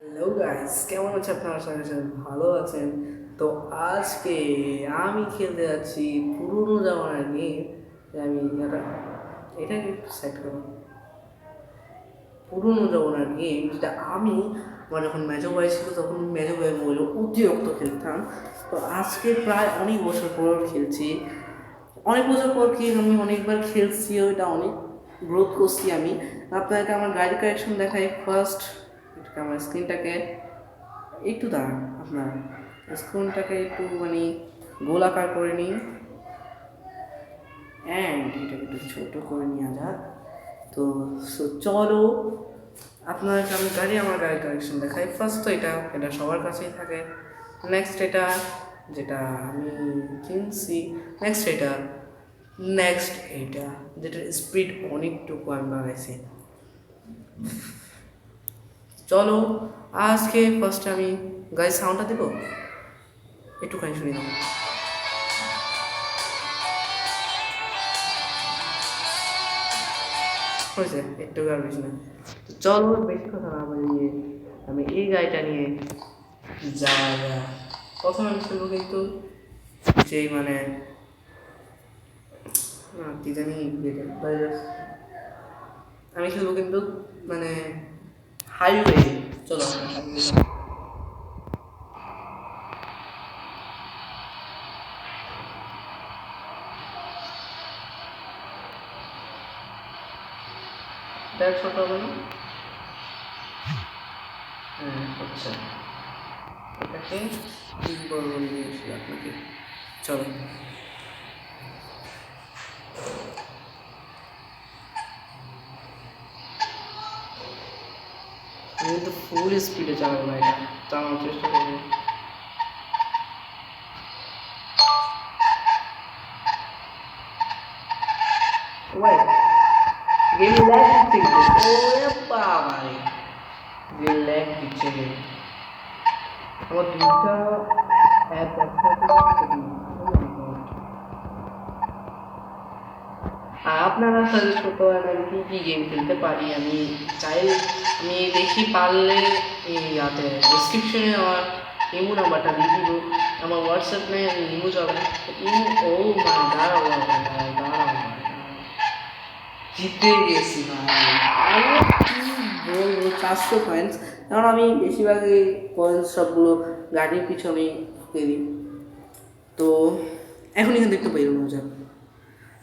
Hello guys কেমন আছে আপনারা সবাই ভালো আছেন। তো আজকে আমি খেলতে যাচ্ছি পুরনো জামানার গেম আমি এটা, এটাকে একটু সেট করো পুরনো জামানার গেম যেটা আমি, আমার যখন মেজো ভাই ছিল, তখন মেজো ভাই মোবাইলে অতিরিক্ত খেলতাম। তো আজকে প্রায় অনেক বছর পর খেলছি। অনেক বছর পর কি আমি অনেকবার খেলছি, ওইটা অনেক গ্রোথ করছি আমি। আপনাকে আমার গাড়ি কালেকশন দেখাই। ফার্স্ট আমার স্ক্রিনটাকে একটু দাঁড়ান আপনার স্ক্রিনটাকে একটু মানে গোলাকার করে নিই অ্যান্ড এটাকে একটু ছোটো করে নেওয়া যাক। তো, so চলো, আপনার আমি গাড়ি আমার গাড়ি কালেকশন দেখাই। ফার্স্ট তো এটা এটা সবার কাছেই থাকে। নেক্সট এটা, যেটা আমি কিনছি। নেক্সট এটা নেক্সট এটা, যেটার স্পিড অনেকটুকু আমি বাড়াইছি। চলো, আজকে ফার্স্ট আমি গাড়ির সাউন্ডটা দেবো, একটুখানি শুনি দাও একটু আর বেশি না। তো চলো, বেশি কথা না বাড়িয়ে আমি এই গাড়িটা নিয়ে যায় প্রথম আমি শুনব কিন্তু যেই মানে কি জানি। আমি খেলব কিন্তু মানে হাইওয়ে চলো। দেখ ছোট না হ্যাঁ আচ্ছা এটাকে বলব নিয়ে আপনাকে। চলো। কিন্তু ফুল স্পিডে চালাবো না এটা চালানোর চেষ্টা করব ভাই গেম ল্যাগ দিচ্ছে কিন্তু ওরে বাবা রে গেম ল্যাগ দিচ্ছে গেম আমার দুইটা অ্যাপ একসাথে আর আপনারা সাজেস্ট করতে পারেন আমি কী কী গেম খেলতে পারি? আমি চাই, আমি দেখি পারলে এই ইয়াতে ডিসক্রিপশনে আমার ইমো নাম্বারটা দিয়ে দিব। আমার হোয়াটসঅ্যাপ নেই আমি ইমো যাবেন ইমো ও মানে দাঁড়াও দাঁড়াও জিতে গেছি ভাই। আমি কি বলব, চারশো পয়েন্টস কারণ আমি বেশিরভাগই পয়েন্টস সবগুলো গাড়ির পিছনেই দিই। তো এখন থেকে একটু বেরোনো যাক।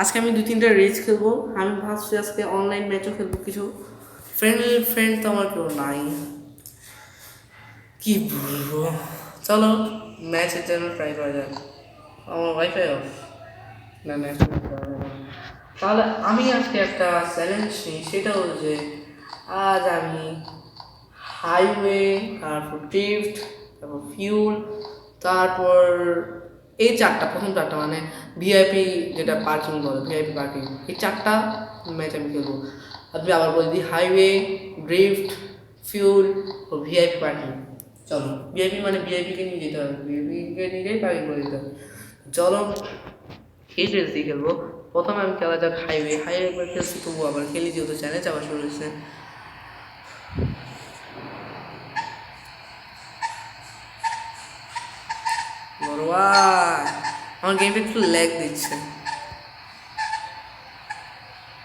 আজকে আমি দু তিনটা রেস খেলব। আমি ভাবছি আজকে অনলাইন ম্যাচও খেলব। কিছু ফ্রেন্ড ফ্রেন্ড তো আমার কেউ নাই। কি বলব? চলো ম্যাচের জন্য ট্রাই করা যাক। আমার ওয়াইফাই অফ না ম্যাচ তাহলে আমি আজকে একটা চ্যালেঞ্জ নিই। সেটা হলো যে, আজ আমি হাইওয়ে তারপর ড্রিফট তারপর ফিউল তারপর এই চারটা, প্রথম চারটা মানে ভিআইপি যেটা পার্কিং বলে ভিআইপি পার্কিং এই চারটা ম্যাচ আমি খেলব। আপনি আবার বলে দিই হাইওয়ে ড্রিফট ফিউল ও ভিআইপি পার্কিং চলো ভিআইপি মানে ভিআইপিকে নিয়ে যেতে হবে। ভিআইপিকে নিজেই পার্কিং করে দিতে হবে। চলো, এই রেস দিয়ে খেলব। প্রথমে আমি খেলা যাক হাইওয়ে হাইওয়ে একবার খেলছি তবু আবার খেলি যেহেতু চ্যালেঞ্জ আবার শুরু হয়েছে আমার গেমটা একটু ল্যাগ দিচ্ছে।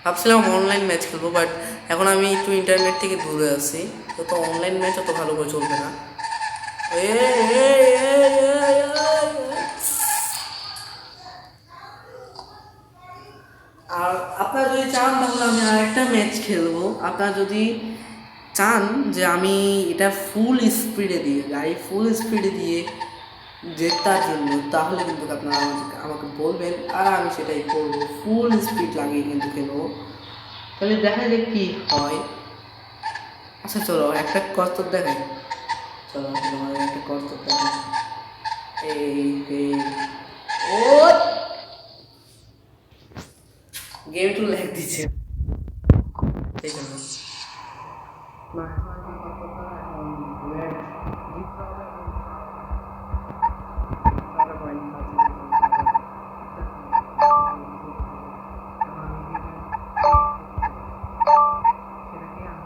ভাবছিলাম অনলাইন ম্যাচ খেলব বাট এখন আমি একটু ইন্টারনেট থেকে দূরে আছি। তো তো অনলাইন ম্যাচ অত ভালো করে চলবে না। আর আপনারা যদি চান তাহলে আমি আরেকটা ম্যাচ খেলব। আপনারা যদি চান যে আমি এটা ফুল স্পিডে দিয়ে গাড়ি ফুল স্পিডে দিয়ে জেতার জন্য, তাহলে কিন্তু আপনারা আমাকে আমাকে বলবেন, আর আমি সেটাই করব। ফুল স্পিড লাগিয়ে কিন্তু খেলব। তাহলে দেখা যাক কি হয়। আচ্ছা চলো, একটা কর্তব্য দেখাই। চলো তোমাদের একটা কর্তব্য দেখাই। এই এই, ও! গেম একটু ল্যাগ দিচ্ছে। সেই জন্য না সেটাকে আমি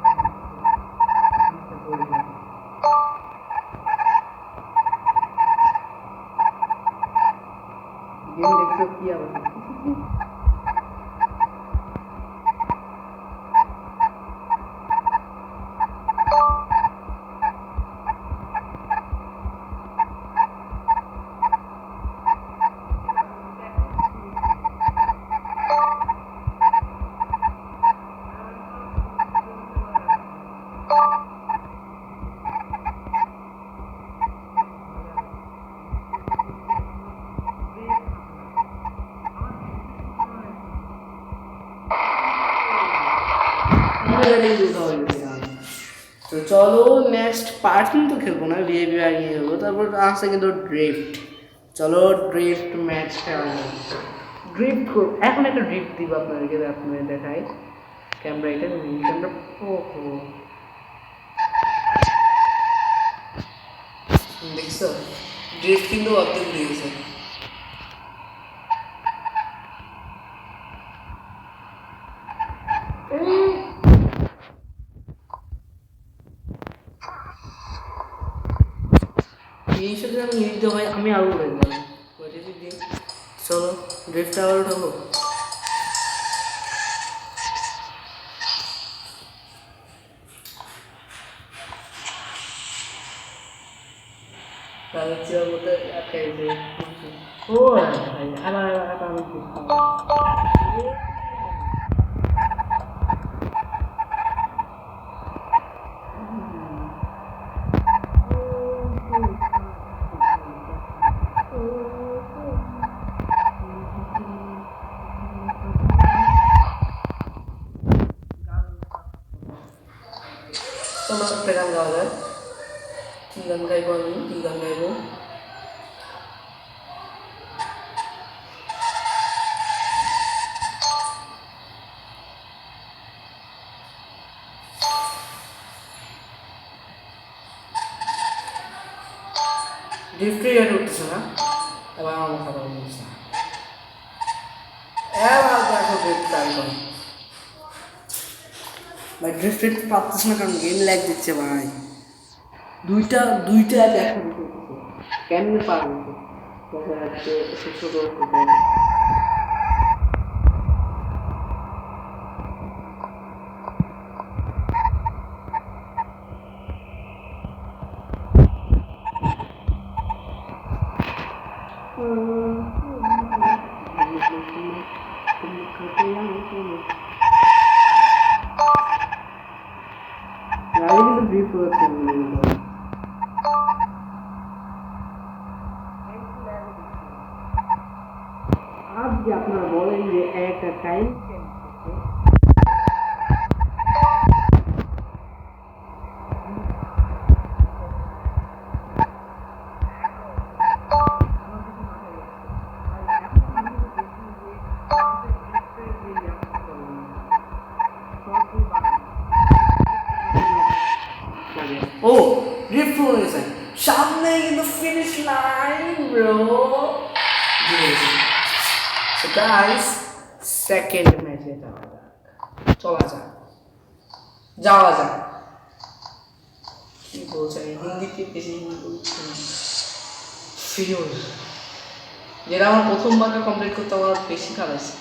ব্যাটারি উঠা হয়ে গেছে আমার। তো চলো নেক্সট তো খেলব না বিয়ে বিয়ে আগে খেলব তারপর আসছে কিন্তু ড্রিফট চলো ড্রিফট ম্যাচ খেলা ড্রিফট এখন একটা ড্রিফট দিব আপনাদেরকে আপনাদের দেখাই। ক্যামেরা এটা ক্যামেরা ওহো। দেখছ? ড্রিফট কিন্তু অর্ধেক উড়ে এইসব যদি আমি নিতে হয় আমি আরও উড়ে যাব চলো ড্রিফট আবার উঠাবো ও ভাই আবার আবার আবার আমি চলো একটা গান গাওয়া যায় কী গান গাইবো আমি কী গান গাইবো ডিফট্রি এটা উঠতেছে না। এবার আমার মাথা গরম হচ্ছে এবার দেখো করো ভাই ড্রিফট ট্রিফট পাচ্ছিস না কারণ গেম ল্যাগ দিচ্ছে ভাই। দুইটা দুইটা অ্যাপ এখন কেমনে পারব? দেখা যাচ্ছে ছোট ছোট রাগে কিন্তু ব্রিফ হচ্ছে আজ যে আপনারা বলেন যে একটা টাইম ও ড্রিফট হয়ে গেছে সামনে কিন্তু finish line bro so guys second ম্যাচে যাওয়া যাক। চলা যাক। যাওয়া যাক। কি বলছেন হিন্দিতে বেশি ফিউল যেটা আমার প্রথমবার কমপ্লিট করতে আমার বেশি কালাইছে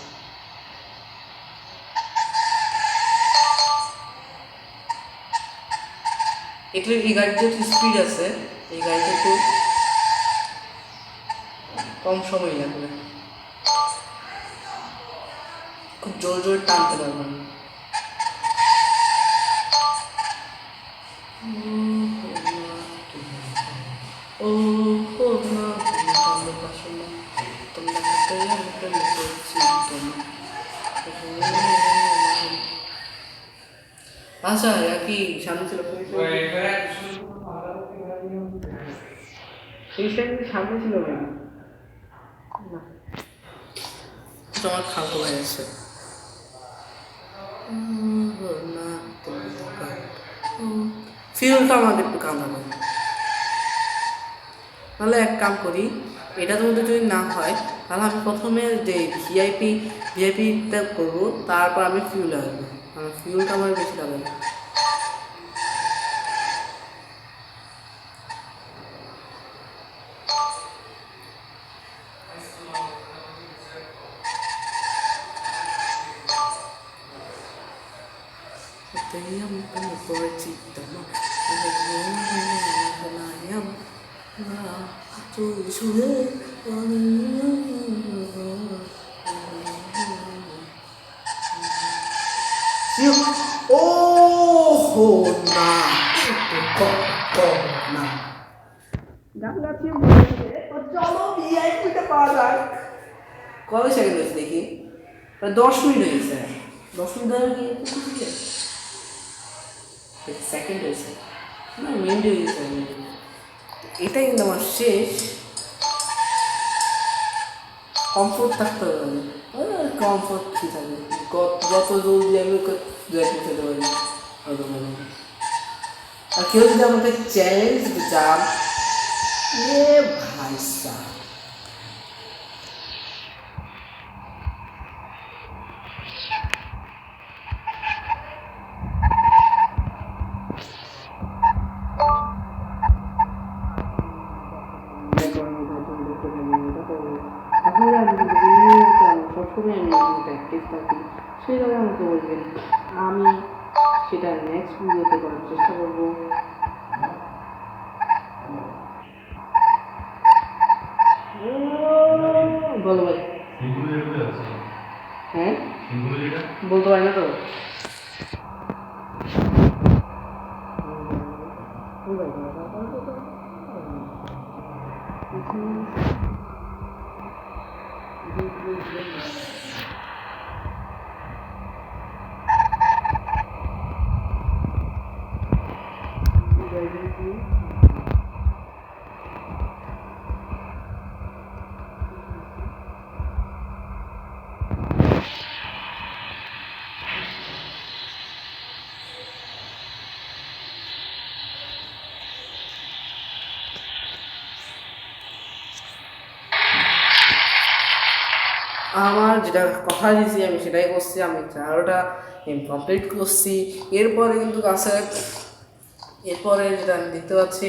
একটু এই গাড়িতে একটু স্পিড আছে। এই গাড়িতে একটু কম সময় লাগবে। জোর জোরে টানতে পারব না। আচ্ছা কি সামনে ছিল সামনে ছিল না। তোমার খালতো ভাই আছে ফিউলটা আমাকে একটু কাঁদানো তাহলে এক কাম করি এটার মধ্যে যদি না হয়, তাহলে আমি প্রথমে যে ভিআইপি ভিআইপিটা করব, তারপর আমি ফিউল আসব কারণ ফিউলটা আমার বেশি লাগে না। না না গান গাচ্ছি চলো ভিআইপিটা পাওয়া যাক কত সেকেন্ড দেখি প্রায় দশ মিনিট হয়ে দশ মিনিট ধরে কি সেকেন্ড হয়েছে না মিনিট হয়ে গেছে এটাই কিন্তু আমার শেষ। কমফোর্ট থাকতে হবে কমফোর্ট কী থাকবে? যত জলদি আমি ওকে খেতে পারি। আর কেউ যদি আমাকে চ্যালেঞ্জ দিতে চান এ ভাই প্র্যাকটিস থাকি সেভাবে আমাকে বলবেন। আমি সেটা নেক্সট ভিডিওতে করার চেষ্টা করব। বলো ভাই হ্যাঁ? বলতে পারি না তো? আমার যেটা কথা দিয়েছি আমি সেটাই করছি, আমি চারোটা কমপ্লিট করছি। এরপরে কিন্তু কাছে এরপরে যেটা আমি দেখতে পাচ্ছি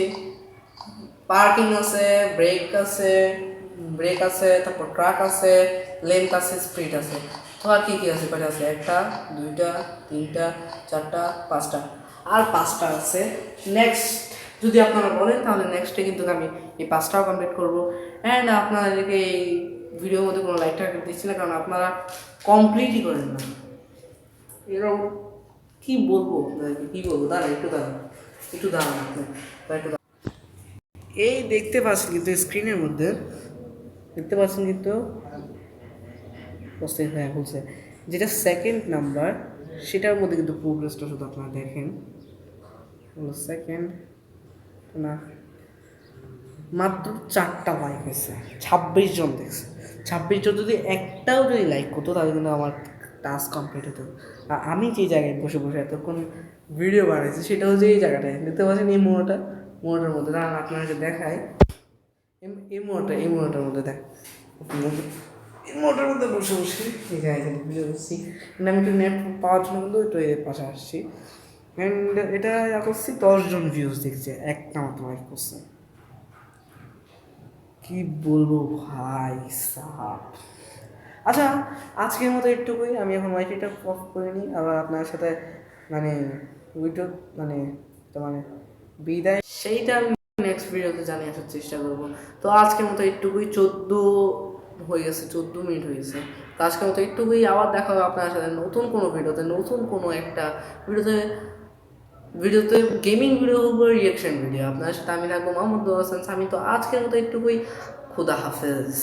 পার্কিং আছে ব্রেক আছে ব্রেক আছে, তারপর ট্রাক আছে লেন্থ আছে স্পিড আছে। তো আর কী কী আছে? কয়টা আছে? একটা, দুইটা, তিনটা, চারটা, পাঁচটা। আর পাঁচটা আছে। নেক্সট যদি আপনারা বলেন, তাহলে নেক্সটে কিন্তু আমি এই পাঁচটাও কমপ্লিট করব। অ্যান্ড আপনাদেরকে এই ভিডিওর মধ্যে কোনো লাইক টাইক দিচ্ছি না, কারণ আপনারা কমপ্লিটই করেন না। এরকম কি বলব আপনাদেরকে কি বলব? দাঁড়ান, একটু দাঁড়ান। একটু দাঁড়ান একটু। এই দেখতে পাচ্ছেন কিন্তু স্ক্রিনের মধ্যে, দেখতে পাচ্ছেন কিন্তু? হ্যাঁ বলছে। যেটা সেকেন্ড নাম্বার সেটার মধ্যে কিন্তু প্রোগ্রেসটা শুধু আপনারা দেখেন। সেকেন্ড না। মাত্র চারটা লাইক হয়েছে। ছাব্বিশ জন দেখছে। ছাব্বিশ জন যদি একটাও যদি লাইক করতো, তাহলে কিন্তু আমার টাস্ক কমপ্লিট হতো। আর আমি যে জায়গায় বসে বসে এতক্ষণ ভিডিও বানাইছি, সেটা হচ্ছে এই জায়গাটায়। দেখতে পাচ্ছেন এই মোড়টা? মোড়টার মধ্যে, দাঁড়ান, আপনাকে দেখায় এই- মোড়টা, এই মোড়টার মধ্যে দেখ। মোড়টার মধ্যে বসে বসে এই জায়গায় ভিডিও করছি কিন্তু আমি একটু নেট পাওয়ার জন্য কিন্তু একটু এর পাশে আসছি। এটা করছি দশজন ভিউজ দেখছে একটা মাত্র লাইক করছে। কি বলব ভাই, সাপ। আচ্ছা আজকের মতো একটুকুই আমি এখন ওয়াইফাইটা অফ করে নিই। আবার আপনার সাথে মানে উইটো মানে মানে বিদায় সেইটা আমি নেক্সট ভিডিওতে জানিয়ে আসার চেষ্টা করব। তো আজকের মতো একটুকুই চোদ্দ হয়ে গেছে, চোদ্দ মিনিট হয়ে গেছে। তো আজকের মতো একটুকুই আবার দেখা হবে আপনার সাথে নতুন কোনো ভিডিওতে নতুন কোনো একটা ভিডিওতে ভিডিওতে গেমিং ভিডিও হোক রিয়াকশন ভিডিও আপনার সাথে আমি থাকব মোহাম্মদ হাসান। আমি তো আজকের মতো একটুকুই। খুদা হাফেজ।